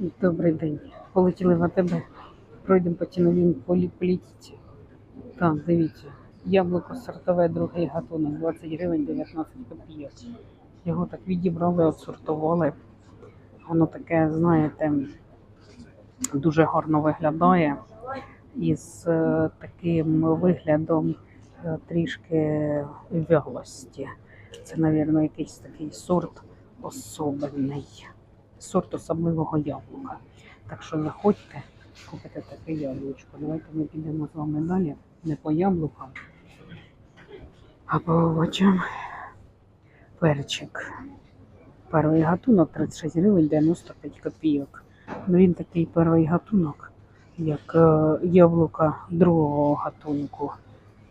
Добрий день. Полетіли в АТБ. Пройдемо по ціновій полі- політиці. Так, дивіться. Яблуко сортове, другий гатунок, 20 гривень 19 копійок. Його так відібрали, отсортували. Воно таке, знаєте, дуже гарно виглядає. Із е, таким виглядом е, трішки вялості. Це, мабуть, якийсь такий сорт особливий. Сорт особливого яблука. Так що заходьте, купите таке яблучко. Давайте ми підемо з вами далі. Не по яблукам, а по овочам. Перчик. Перший гатунок 36 гривень 95 копійок. Ну він такий перший гатунок, як е, яблука другого гатунку.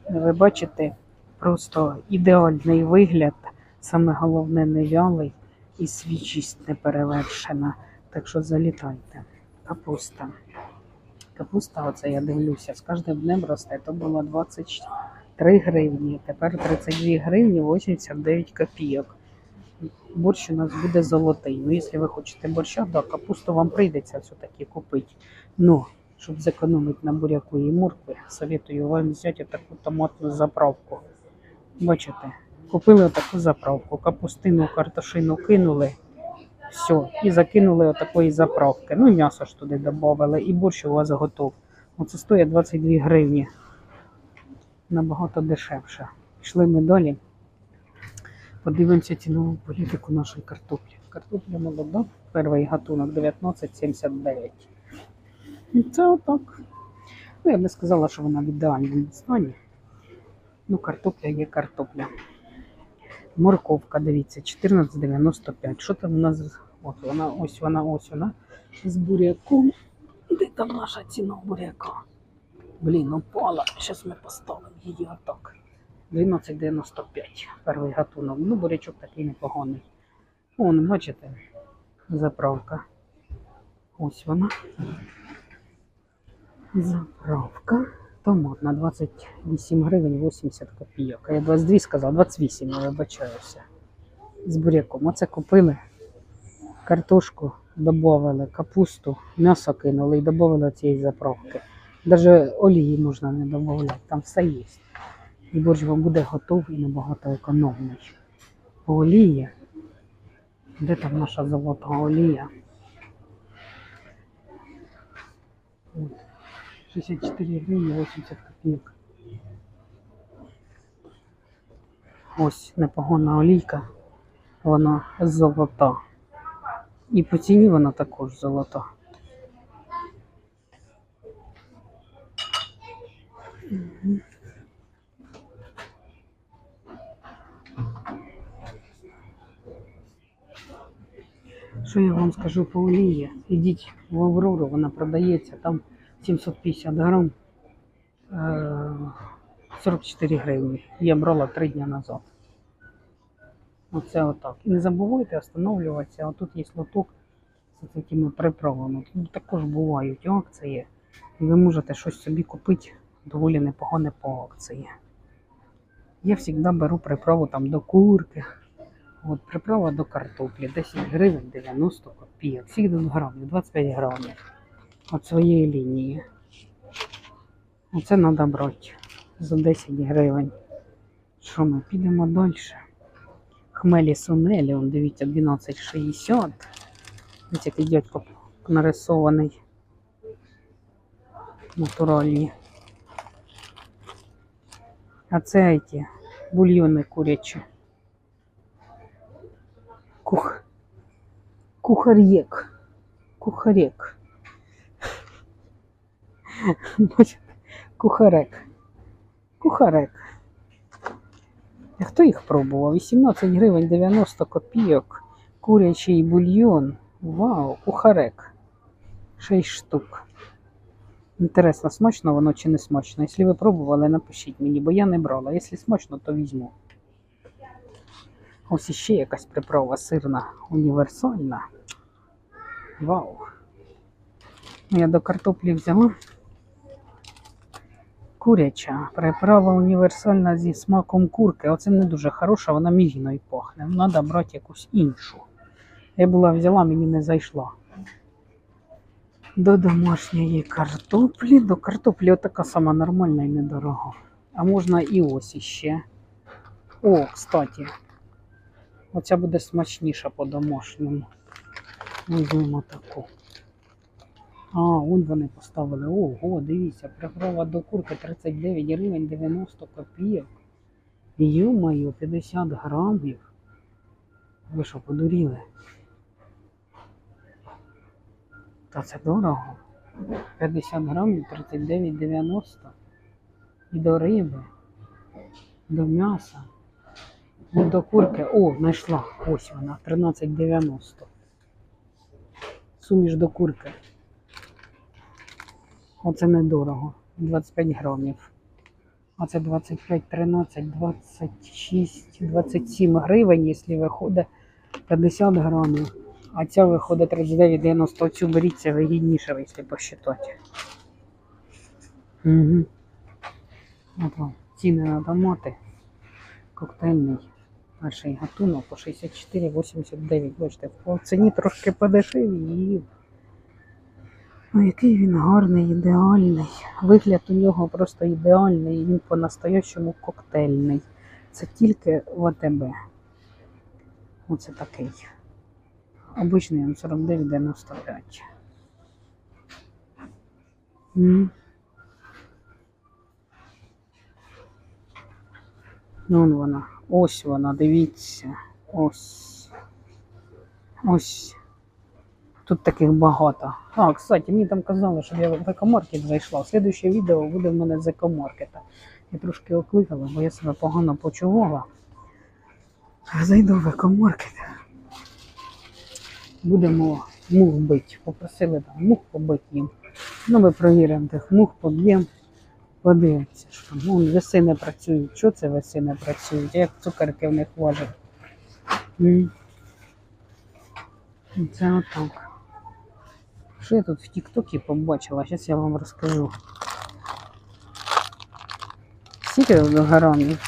Ви бачите, просто ідеальний вигляд, саме головне не вялий і свічість не перевершена. Так що залітайте. Капуста. Капуста, оце я дивлюся, з кожним днем росте. То було 23 гривні, тепер 32 гривні 89 копійок. Борщ у нас буде золотий. Ну, якщо ви хочете борща, то капусту вам прийдеться все-таки купити. Ну, щоб зекономити на буряку і моркві, советую вам взяти таку томатну заправку. Бачите, купили таку заправку, капустину, картошину кинули, все, і закинули отакої заправки. Ну, м'ясо ж туди додали, і борщ у вас готов. Оце стоїть 22 гривні. Набагато дешевше. Пішли ми далі. Подивимося цінову політику нашої картоплі. Картопля молода, перший гатунок 19,79. І Це отак. Ну, я б не сказала, що вона в ідеальному стані. Ну, картопля є картопля. Морковка, дивіться, 14,95. Що там у нас? От вона, ось вона, ось вона. З буряком. Де там наша ціна буряка? Блін, упала. Зараз ми поставимо її отак. 12,95. Перший гатунок. Ну, бурячок такий непоганий. Вон, бачите, заправка. Ось вона. Заправка. Томатна 28 гривень 80 копійок. Я 22 сказав, 28, я вибачаюся. З буряком. Оце купили. Картошку додавали, капусту, м'ясо кинули і додавали цієї заправки. Навіть олії можна не додавати, там все є. І борщ вам буде готовий і набагато економний. Олія. Де там наша золота олія? От. 64 гривні 80 копійок. Ось непогана олійка. Вона золота. І по ціні вона також золота. Що я вам скажу по олії? Ідіть в Аврору, вона продається, там 750 грам, е, 44 гривні. Я брала 3 дні назад. Оце отак. І не забувайте встановлюватися. Отут є лоток з такими приправами. Тут також бувають акції. І ви можете щось собі купити доволі непогане по акції. Я завжди беру приправу там до курки. От приправа до картоплі 10 гривень 90 копійок. Всіх 2 грамів, 25 грамів. От своєї лінії. Оце треба брати за 10 гривень. Що ми підемо далі? Хмелі сунелі, он дивіться, 12,60. Ось який дядько нарисований. Натуральні. А це ті бульйони курячі. Кух... Кухар'єк. Кухарєк. Кухарек. Кухарек. Хто їх пробував? 18 гривень 90 копійок. Курячий бульйон. Вау, кухарек. 6 штук. Інтересно, смачно воно чи не смачно. Якщо ви пробували, напишіть мені, бо я не брала. Якщо смачно, то візьму. Ось іще якась приправа сирна, універсальна. Вау. Ну, Я до картоплі взяла. Куряча. Приправа універсальна зі смаком курки. Оце не дуже хороша, вона мігіною пахне. Треба брати якусь іншу. Я була взяла, мені не зайшла. До домашньої картоплі. До картоплі отака сама нормальна і недорога. А можна і ось іще. О, кстати. Оця буде смачніша по-домашньому. Візьмемо таку. А, вон вони поставили. Ого, дивіться, приправа до курки 39 гривень 90 копійок. Ё-моё, 50 грамів. Ви що, подуріли? Та це дорого. 50 грамів 39,90. І до риби, до м'яса, і до курки. О, знайшла. Ось вона, 13,90. Суміш до курки. Оце недорого. 25 грамів. А це 25, 13, 26, 27 гривень, якщо виходить 50 грамів. А ця виходить 39,90. Цю беріть, це вигідніше, якщо посчитати. Угу. От ціни на томати. Коктейльний. Перший гатунок по 64,89. Бачите, по ціні трошки подешевів. Ну, який він гарний, ідеальний. Вигляд у нього просто ідеальний, він по-настоящому коктейльний. Це тільки в. Оце такий. Обичний він 49,95. Ну, вон вона. Ось вона, дивіться. Ось. Ось. Тут таких багато. А, кстати, мені там казали, щоб я в екомаркет зайшла. Слідуюче відео буде в мене з екомаркета. Я трошки окликала, бо я себе погано почувала. Зайду в екомаркет. Будемо мух бити. Попросили там мух побити їм. Ну, ми провіримо тих мух, поб'ємо. Подивимося, що там. Вон веси не працюють. Що це веси не працюють? Як цукерки в них важать? Це отак. Що я тут в Тіктокі побачила? Зараз я вам розкажу. Скільки грамів?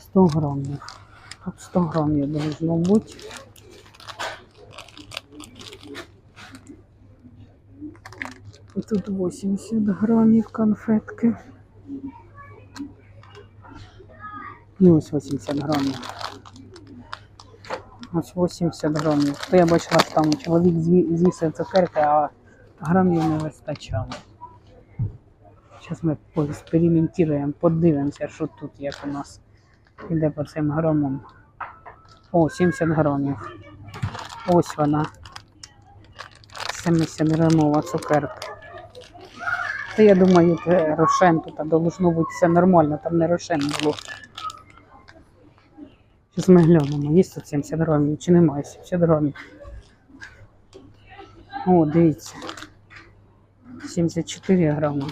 100 грамів. Тут 100 грамів должно бути. Тут 80 грамів конфетки. І ось 80 грамів. Ось 80 грамів. То я бачила, що там чоловік зві- з'їв цукерки, а грамів не вистачало. Зараз ми поекспериментуємо, подивимося, що тут як у нас іде по цим грамам. О, 70 грамів. Ось вона. 70 грамова цукерка. Та я думаю, рошен тут должно бути все нормально, там не рошен було. Зараз ми глянемо, є тут 70 грамів чи немає 70 грамів. О, дивіться. 74 грама.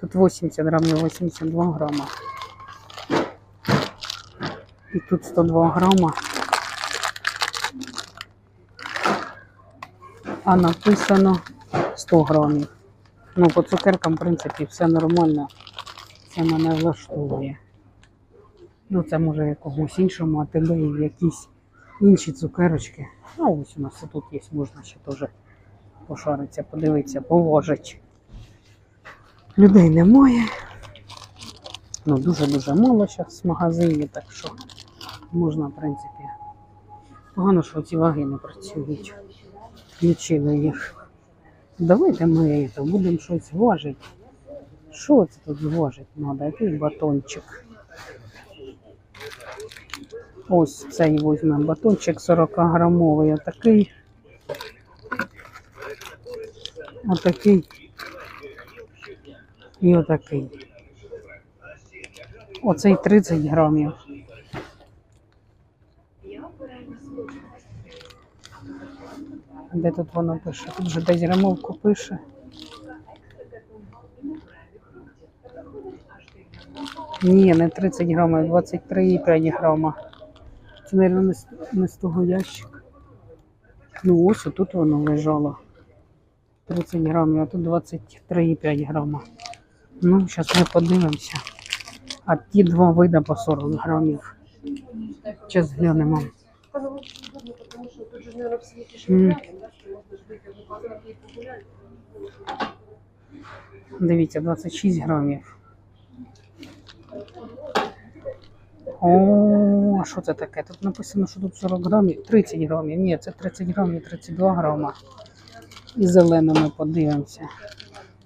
Тут 80 грамів, 82 грама. І тут 102 грама. А написано 100 грамів. Ну, по цукеркам, в принципі, все нормально. Це мене влаштовує. Ну, це може в якомусь іншому, а якісь інші цукерочки. А ось у нас тут є, можна ще теж пошаритися, подивитися, поважить. Людей немає. Ну, дуже-дуже мало зараз в магазині, так що можна, в принципі. Погано, що ці ваги не працюють. Включили їх. Давайте ми будемо щось важити. Що це тут зважити треба? Який батончик? Ось цей візьмемо батончик 40 грамовий, отакий. Отакий. І отакий. Оцей 30 грамів. Де тут воно пише? Тут вже десь грамовку пише. Ні, не 30 грамів, 23,5 грама. Це, мабуть, не з, того ящика. Ну ось тут воно лежало. 30 грамів, а тут 23,5 грама. Ну, зараз ми подивимося. А ті два вида по 40 грамів. Зараз глянемо. удобно, потому что тут же, наверное, все эти М. рядом, да, что можно же выйти в базар и погулять. Дивіться, 26 грамів. О, а що це таке? Тут написано, що тут 40 грамів, 30 грамів. Ні, це 30 грамів, 32 грама. І зелену ми подивимося.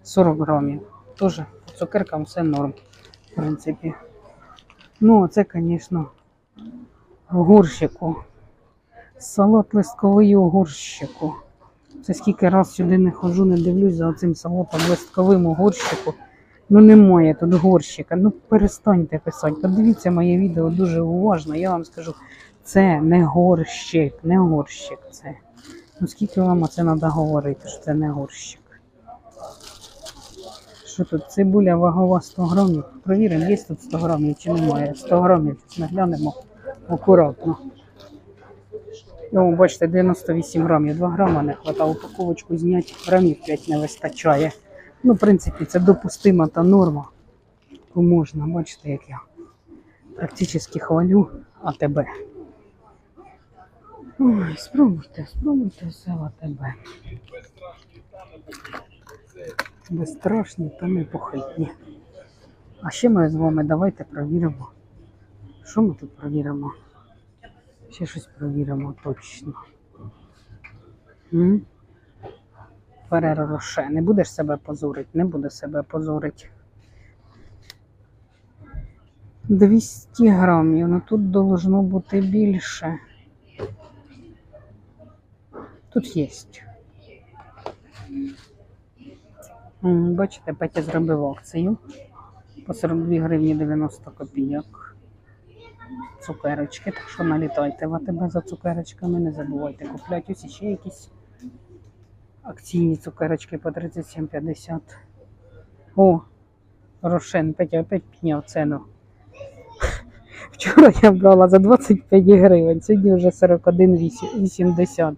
40 грамів. Теж по цукеркам все норм, в принципі. Ну, це, звісно, в горщику. Салат листковий у горщику. Це скільки раз сюди не ходжу, не дивлюсь за оцим салатом листковим у горщику. Ну немає тут горщика. Ну перестаньте писати. Подивіться моє відео дуже уважно. Я вам скажу, це не горщик, не горщик це. Ну скільки вам оце треба говорити, що це не горщик. Що тут? Цибуля вагова 100 грамів. Провіримо, є тут 100 грамів чи немає. 100 грамів, Щось ми глянемо акуратно. Ну, бачите, 98 грамів, 2 грама не хватає, упаковочку зняти, грамів 5 не вистачає. Ну, в принципі, це допустима та норма. То можна, бачите, як я практично хвалю АТБ. Ой, спробуйте, спробуйте все АТБ. Безстрашні та непохитні. А ще ми з вами давайте провіримо. Що ми тут провіримо? Ще щось провіримо точно. М? Фереро Роше. Не будеш себе позорити, не буде себе позорити. 200 грамів, ну тут должно бути більше. Тут є. Бачите, Петя зробив акцію по 42 гривні 90 копійок цукерочки, так що налітайте в АТБ за цукерочками, не забувайте купляти ось ще якісь акційні цукерочки по 37,50. О, Рошен, Петя опять підняв ціну. Вчора я брала за 25 гривень, сьогодні вже 41,80.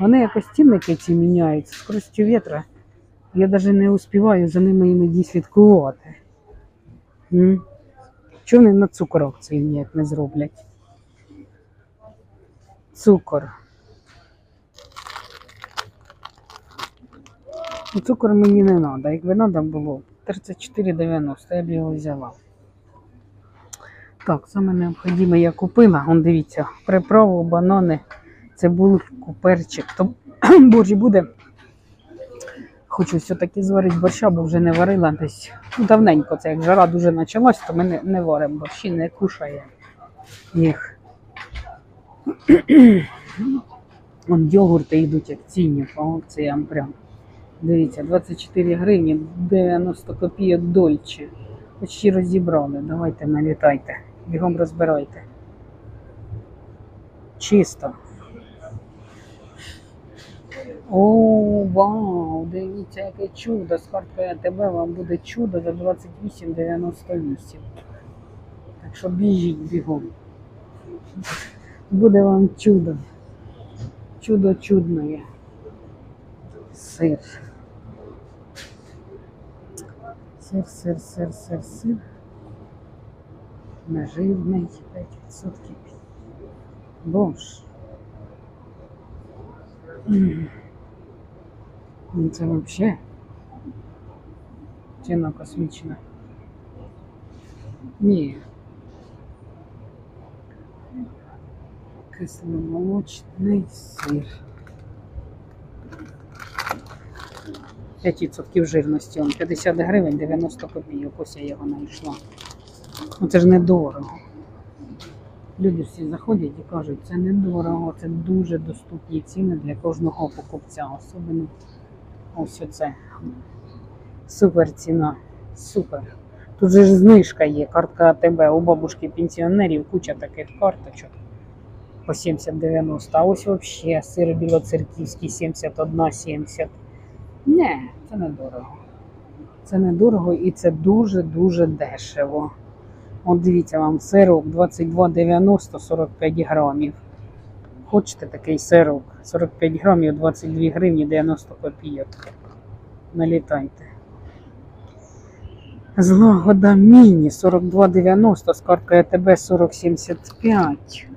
Вони якось цінники ці міняються, скоростю вітра. Я навіть не успіваю за ними іноді слідкувати. Чого вони на цукор акції ніяк не зроблять? Цукор. Ну, Цукор мені не треба. Якби треба було 34,90, я б його взяла. Так, саме необхідне я купила. Вон дивіться, приправу, банани, цибульку, перчик. То борщ буде. Хочу все-таки зварити борща, бо вже не варила десь. Ну, давненько це як жара дуже почалась, то ми не, не варимо борщі, не кушає їх. Вон йогурти йдуть акційні по акціям прям. Дивіться, 24 гривні, 90 копійок дольче. Почти розібрали. Давайте налітайте. Бігом розбирайте. Чисто. О, вау! Дивіться, яке чудо. З карткою АТБ вам буде чудо за 28,98. Так що біжіть бігом. Буде вам чудо. Чудо чудное. Сир. Сир, сир, сир, сир, сир. Наживний 5%. Боже. М. Ну, Це взагалі ціна космічна. Ні. Кисломолочний сир. 5% жирності, он 50 гривень 90 копійок. Ось я його знайшла. Ну це ж недорого. Люди всі заходять і кажуть, це недорого, це дуже доступні ціни для кожного покупця. Особливо ось оце. Супер ціна. Супер. Тут же ж знижка є, картка АТБ. У бабушки пенсіонерів куча таких карточок по 70-90. А ось взагалі сир білоцерківський 71,70. Не, це недорого. Це недорого і це дуже-дуже дешево. От дивіться вам сирок 22,90 45 грамів. Хочете такий сирок? 45 грамів 22 гривні 90 копійок. Налітайте. Злагода міні 42,90 з карткою АТБ 40,75.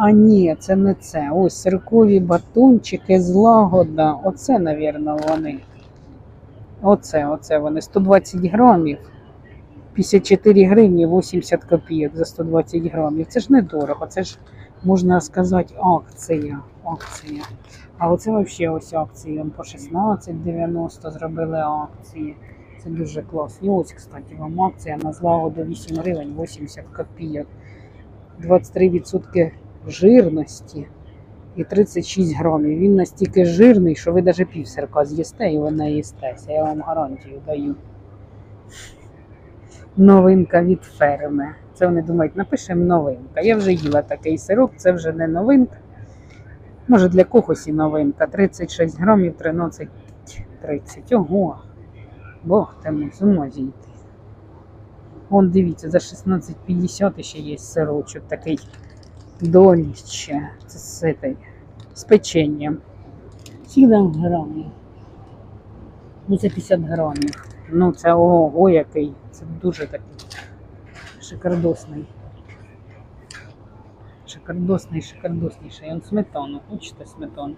А ні, це не це. Ось сиркові батончики з лагода. Оце, навірно, вони. Оце, оце вони. 120 грамів. 54 гривні 80 копійок за 120 грамів. Це ж недорого, це ж можна сказати акція. акція. А оце взагалі ось акції. По 16,90 зробили акції. Це дуже класно. І ось, кстати, вам акція на злагоду 8 гривень 80 копійок. 23% жирності і 36 грамів. Він настільки жирний, що ви навіть пів сирка з'їсте і ви не їстеся. Я вам гарантію даю. Новинка від ферми. Це вони думають, напишемо новинка. Я вже їла такий сирок, це вже не новинка. Може для когось і новинка. 36 грамів 13,30. Ого. Бог тому з ума зійти. Вон дивіться, за 16,50 ще є сирочок такий дольче. Це з, этой, з печенням. 7 грамів. Ну це 50 грамів. Ну це ого який. Це дуже такий шикардосний. Шикардосний, шикардосніший. Он сметану. Хочете сметану?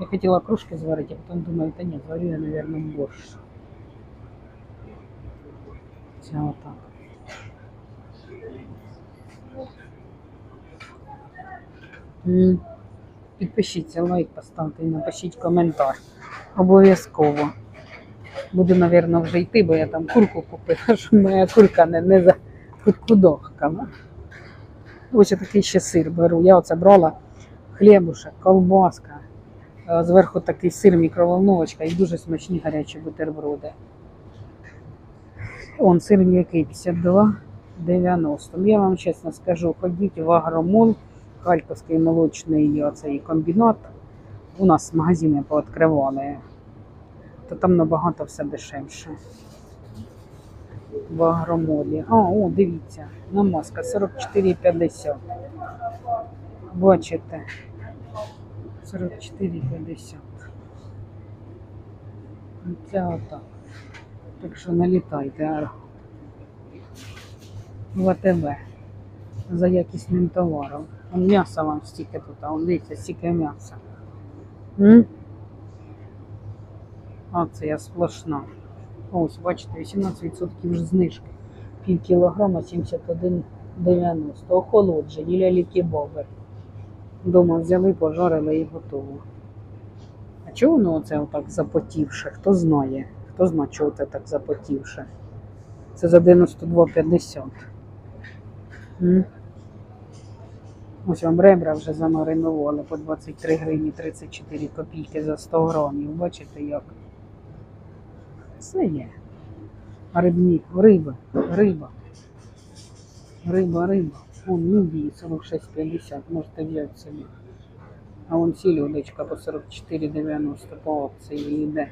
Я хотіла кружки зварити, а потім думаю, та ні, зварю я, мабуть, борщ. Це отак. Підпишіться, лайк поставте і напишіть коментар. Обов'язково. Буду, мабуть, вже йти, бо я там курку купила, щоб моя курка не, не за кудохкала. Ось такий ще сир беру. Я оце брала хлібушек, колбаска. е, Зверху такий сир, мікроволновочка і дуже смачні гарячі бутерброди. Он сир м'який 52,90. Ну, Я вам чесно скажу, ходіть в агромол, Харківський молочний оцей комбінат. У нас магазини пооткривали, то там набагато все дешевше. В агромолі. А, о, дивіться, намазка 44,50. Бачите? 44,50. Ну, Це отак. Так що налітайте а, в АТБ за якісним товаром. Он м'яса вам стільки тут, а дивіться, стільки м'яса. М? Акція сплошна. Ось, бачите, 18% ж знижки. Пів кілограма 71,90. Охолоджені, ляліки бобер. Дома взяли, пожарили і готово. А чого воно оце отак запотівше? Хто знає? Хто знає, чого це так запотівше? Це за 92,50. Ось вам ребра вже замаринували по 23 гривні 34 копійки за 100 грамів. Бачите як? Все є. А рибні, риба, риба. Риба, риба. Вон мідії 46,50, можете взяти собі. А вон сільодочка по 44,90 по акції йде.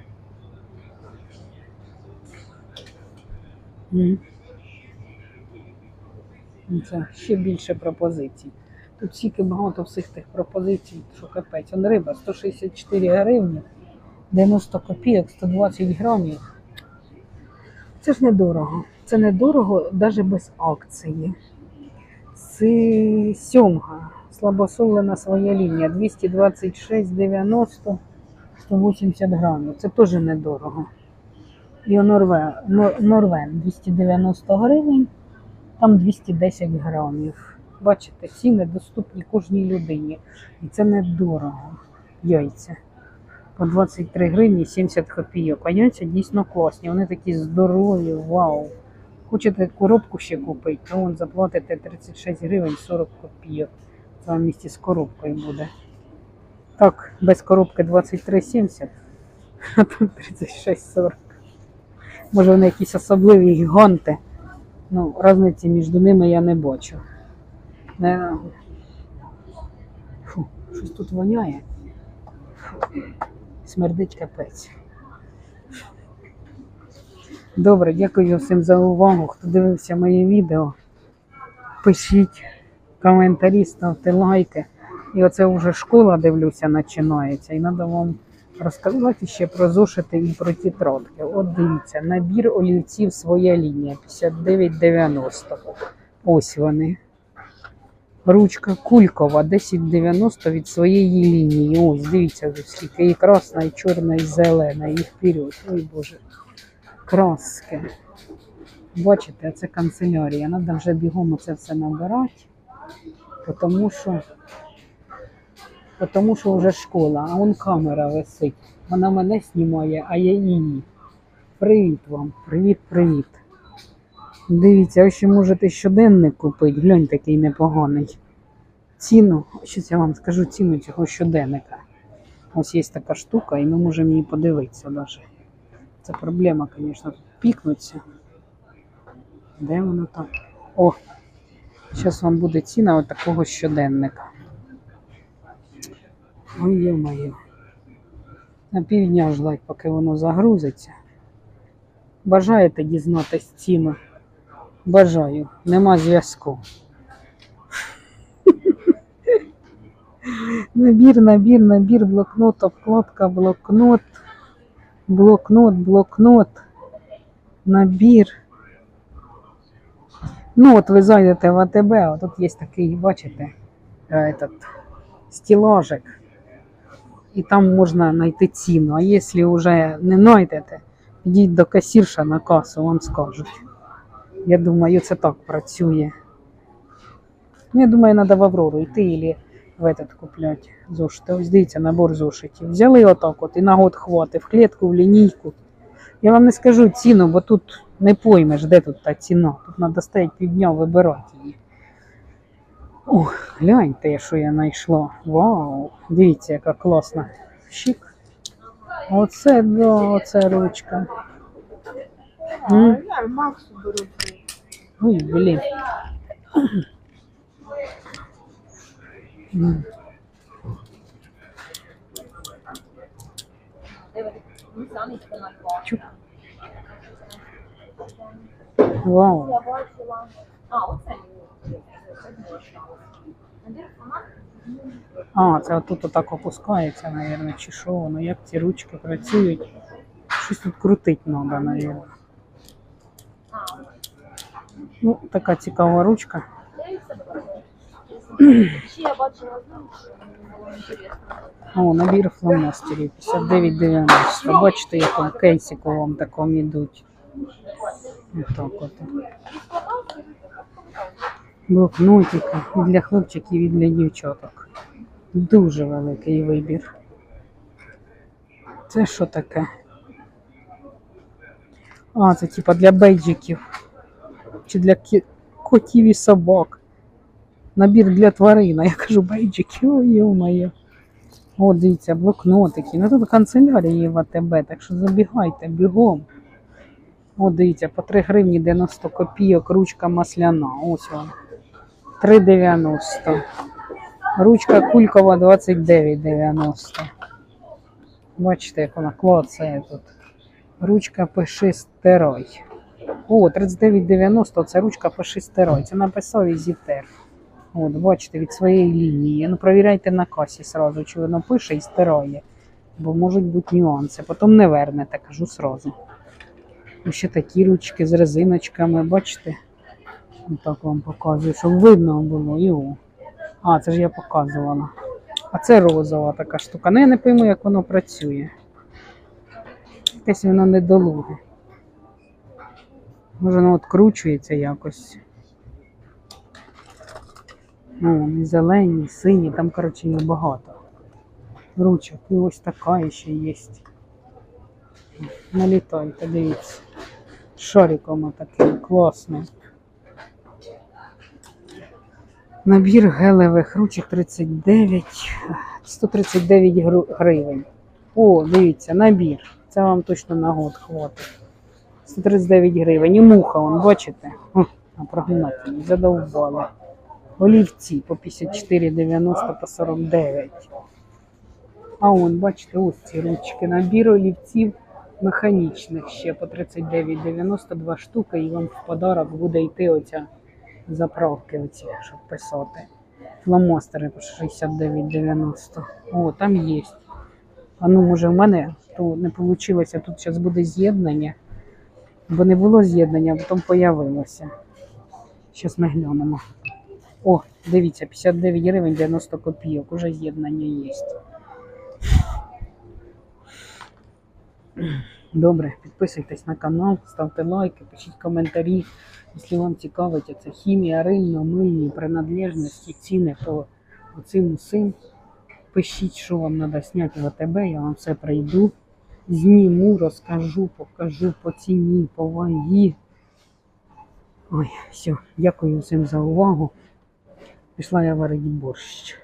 Це ще більше пропозицій. Тут стільки багато всіх тих пропозицій, що капець. Он риба 164 гривні, 90 копійок, 120 грамів. Це ж недорого. Це недорого навіть без акції. Си- Сьомга. Слабосолена своя лінія 226,90 180 грамів. Це теж недорого. І Норвен 290 гривень, там 210 грамів. Бачите, ціни доступні кожній людині. І це недорого. Яйця. По 23 гривні 70 копійок. А яйця дійсно класні. Вони такі здорові, вау. Хочете коробку ще купити, то вон заплатите 36 гривень 40 копійок. Це в місті з коробкою буде. Так, без коробки 23,70, а тут 36,40. Може вони якісь особливі гіганти. Ну, різниці між ними я не бачу. Не... Фу, щось тут воняє. Фу. Смердить капець. Добре, дякую всім за увагу. Хто дивився моє відео. Пишіть коментарі, ставте лайки. І оце вже школа, дивлюся, починається. І треба вам розказати ще про зошити і про тетрадки. От дивіться, набір олівців своя лінія 59,90. Ось вони. Ручка Кулькова 1090 від своєї лінії. Ось, дивіться, скільки і красна, і чорна, і зелена, і вперед. Ой Боже. Краски. Бачите, це канцелярія. Треба вже бігом це все набирати, тому що, тому що вже школа, а вон камера висить. Вона мене знімає, а я її. Привіт вам, привіт, привіт. Дивіться, ви ще можете щоденник купити. Глянь, такий непоганий. Ціну, щось я вам скажу ціну цього щоденника. Ось є така штука, і ми можемо її подивитися навіть. Це проблема, звісно, пікнуться. Де воно там? О! Зараз вам буде ціна от такого щоденника. Ой, йо-моє. На півдня ждать, поки воно загрузиться. Бажаєте дізнатись ціну? Бажаю. Нема зв'язку. Набір, набір, набір, блокнот, обкладка, блокнот, блокнот, блокнот, набір. Ну, от ви зайдете в АТБ, а тут є такий, бачите, е, этот, стілажик. І там можна знайти ціну. А якщо вже не знайдете, йдіть до касірша на касу, вам скажуть. Я думаю, це так працює. Ну, я думаю, треба в Аврору йти або в этот купляти зошити. Ось дивіться, набор зошитів. Взяли отак от і на год хватить, в клітку, в лінійку. Я вам не скажу ціну, бо тут не поймеш, де тут та ціна. Тут треба стояти півдня вибирати її. Ох, гляньте, що я знайшла. Вау! Дивіться, яка класна. Щик. Оце, да, оце ручка. М. Я Максу беру. Ой, блін. М. Вау. А, це отут отак опускається, мабуть, чи що воно, як ці ручки працюють. Щось тут крутить треба, мабуть. Ну, така цікава ручка. О, набір фломастерів 59,90. Бачите, як в кейсику вам такому йдуть. Отак от. Блокнотики і для хлопчиків, і для дівчаток. Дуже великий вибір. Це що таке? А, це типа для бейджиків. Чи для котів і собак. Набір для тварин. Я кажу бейджики, ой, йо-моє. О, дивіться, блокнотики. Ну тут канцелярії в АТБ, так що забігайте бігом. О, дивіться, по 3 гривні 90 копійок, ручка масляна. Ось вона. 3,90. Ручка кулькова 29,90. Бачите, як вона клацає тут. Ручка пиши стирай. О, 39,90 це ручка пиши стирай. Це написав Ізітер. От, бачите, від своєї лінії. Ну, провіряйте на касі сразу, чи воно пише і стирає. Бо можуть бути нюанси. Потім не вернете, кажу сразу. І ще такі ручки з резиночками, бачите? Отак вам показую, щоб видно було. Його. А, це ж я показувала. А це розова така штука. Ну я не пойму, як воно працює. Якесь воно недолуге. Може воно откручується якось. Ну, і зелені, і сині, там, коротше, їх багато. Ручок. І ось така ще є. Налітайте, дивіться. Шариком таким класним. Набір гелевих ручок 39, 139 гривень. О, дивіться, набір. Це вам точно на год хватить. 139 гривень. І муха, вон, бачите? Прогнати, задовбали. Олівці по 54,90 по 49. А он, бачите, ось ці ручки. Набір олівців механічних ще по 39,90 два штуки, і вам в подарок буде йти оця заправки, оці, щоб писати. Фломастери по 69,90. О, там є. А ну, може, в мене то не вийшло. Тут зараз буде з'єднання. Бо не було з'єднання, а потім появилося. Зараз ми глянемо. О, Дивіться, 59 гривень 90 копійок, уже з'єднання є. Добре, підписуйтесь на канал, ставте лайки, пишіть коментарі. Якщо вам цікавить ця хімія, рильно, мильні, принадлежності, ціни по цим усім, пишіть, що вам треба зняти в АТБ, я вам все прийду, зніму, розкажу, покажу по ціні, по вагі. Ой, все, дякую всім за увагу. Пішла я варити борщ.